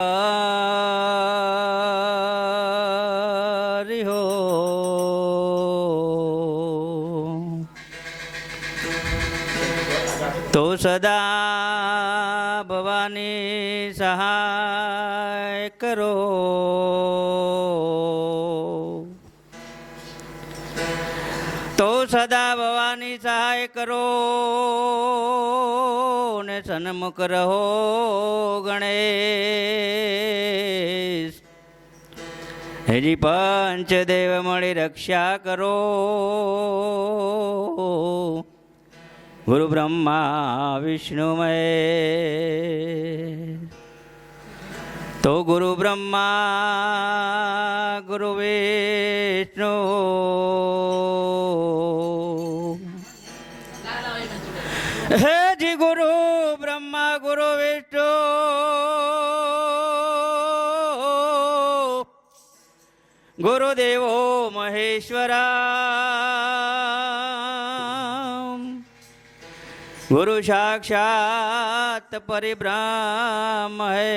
હરિ હો તો સદા ભવાની સહાય કરો તો સદા ભવાની સહાય કરો ને સન્મુખ રહો ગણેશ. હેજી પંચદેવ મળી રક્ષા કરો. ગુરુ બ્રહ્મા વિષ્ણુમય તો ગુરુ બ્રહ્મા, ગુરુ વિષ્ણુ. હે ગુરુદેવો મહેશ્વરા ગુરુ સાક્ષાત પરિબ્રહ્મ હે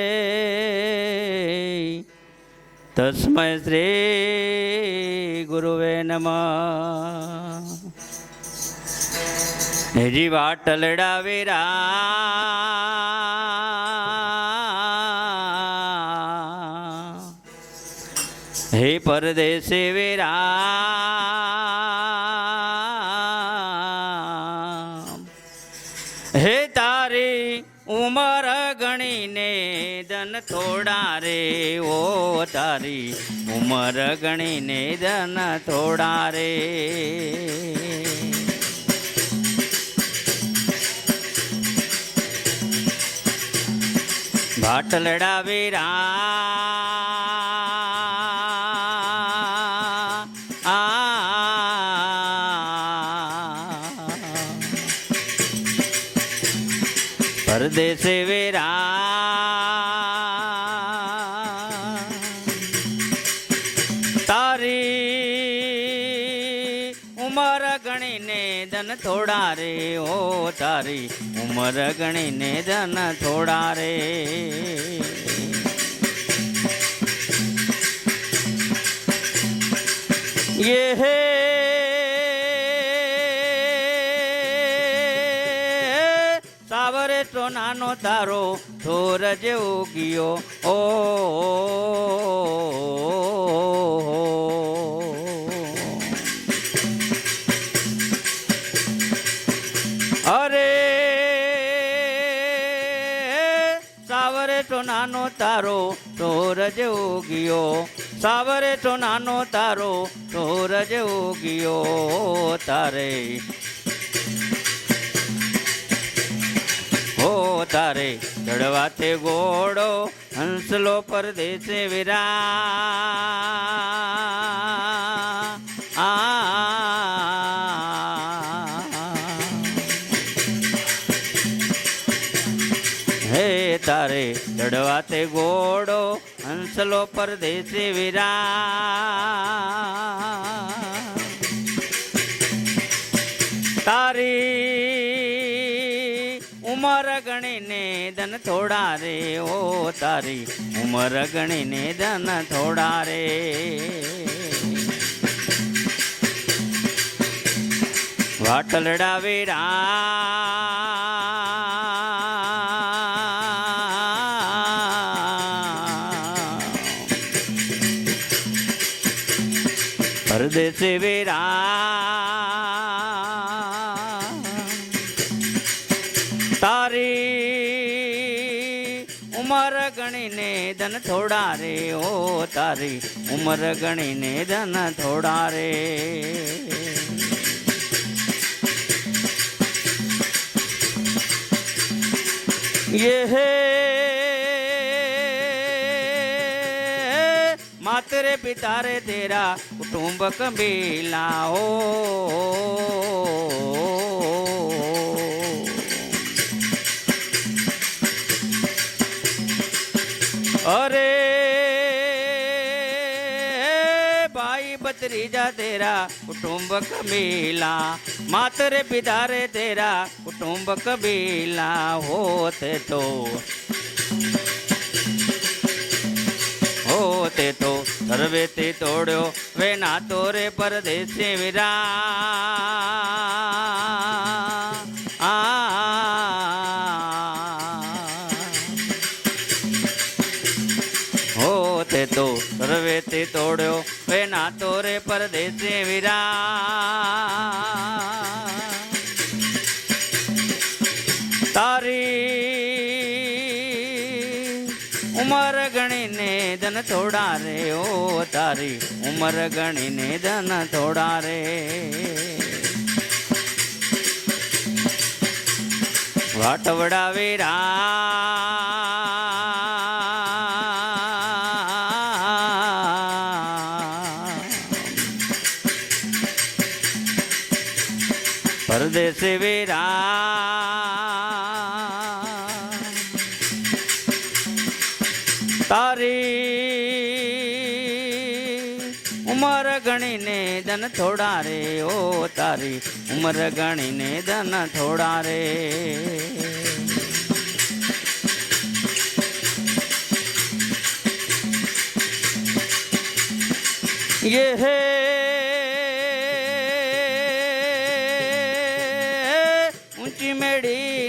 તસ્મય શ્રી ગુરુવે નમઃ હેજી વાટલડા વેરા પરદેશે વેરા. હે તારી ઉમર ગણીને ધન થોડા રે, ઓ તારી ઉમર ગણીને ધન થોડા રે. ભાટલડા વેરા ગણીને ધન થોડા રે, ઓ તારી ઉમર ગણીને ધન થોડા રે. ये હે સાવરે તો નાનો તારો થોર જેવો ગયો, ઓ સાવરે તો નાનો તારો ચોર ઉગ્યો ગયો તારે. હો તારે, ચડવાતે ગોળો હંસલો પરદેશે વિરા તારે ચડવાતે ગોડો હંસલો પરદેશી વિરા તારી ઉમર ગણીને ધન થોડા રે, ઓ તારી ઉમર ગણીને ધન થોડા રે. વાટલડા વેરા પરદેશે વેરા. તારી ઉમર ગણીને ધન થોડા રે, ઓ તારી ઉમર ગણીને ધન થોડા રે. ये है मातरे पिता रे तेरा कुटुंब कबीला हो अरे भाई भतीजा तेरा कुटुंब कबीला मातरे पिता रे तेरा कुटुंब कबीला होते तो સર્વેથી તોડ્યો વે નાતો રે પરદેશી વિરા હો, તે તો સર્વેથી તોડ્યો વે નાતો રે પરદેશી વીરા ધન થોડા રે ઓ તારી ઉમર ગણીને ધન થોડા રે. વાટવડા વીરા પરદેશ વીરા. ગણીને ધન થોડા રે, ઓ તારી ઉમર ગણીને ધન થોડા રે. ये है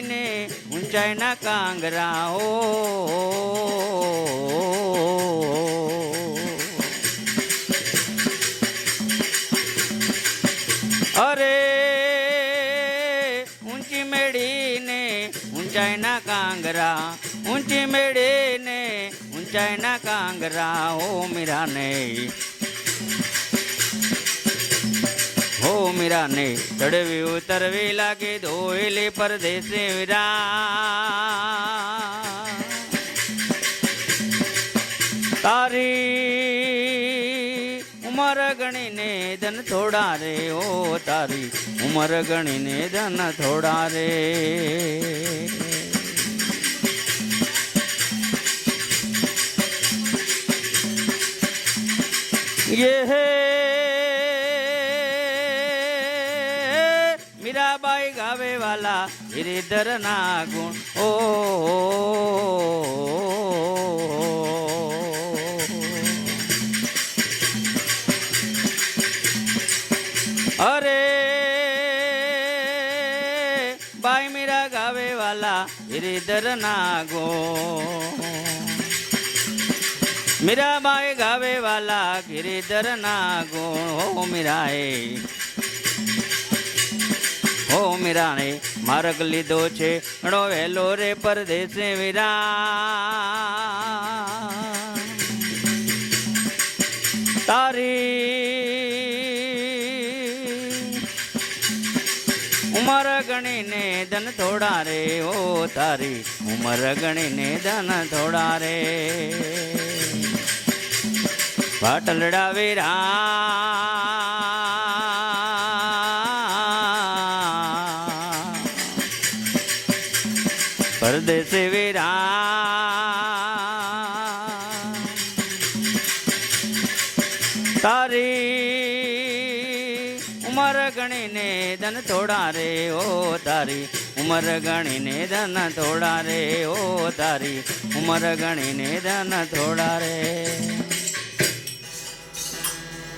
ने ऊंचाई ना कांगरा અરે કાંગરા, ઊંચી મેળીને ઊંચાઈના કાંગરા હો મીરા ને હો મીરાને ચડવી ઉતરવી લાગે ધોયેલી પરદેશી વીરા. તારી ઉમર ગણીને ધન થોડા રે, ઓ તારી ઉમર ગણીને ધન થોડા રે. ये है। મીરાબાઈ ગાવે વાલા હિરિધર ના ગુણ ઓ અરે બાઈ મીરા ગાવે વાલા હિરિધર ના ગુણ મીરાબાઈ ગાવે વાલા ગિરિધર ના ગુણ. હો મીરાએ, હો મીરાણે માર્ગ લીધો છે. ઘણો વહેલો રે પરદેશે વીરા તારી ઉમર ગણીને ધન થોડા રે. ઓ તારી ઉમર ગણીને ધન થોડા રે. પાટલડા વેરા પરદેશે વેરા તારી ઉમર ગણીને ધન થોડા રે ઓ તારી ઉમર ગણીને ધન થોડા રે ઓ તારી ઉમર ગણીને ધન થોડા રે.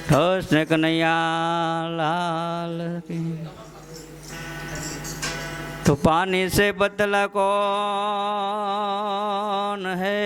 કૃષ્ણ કનૈયા લાલ તો પાણી સે બદલા કોણ હે?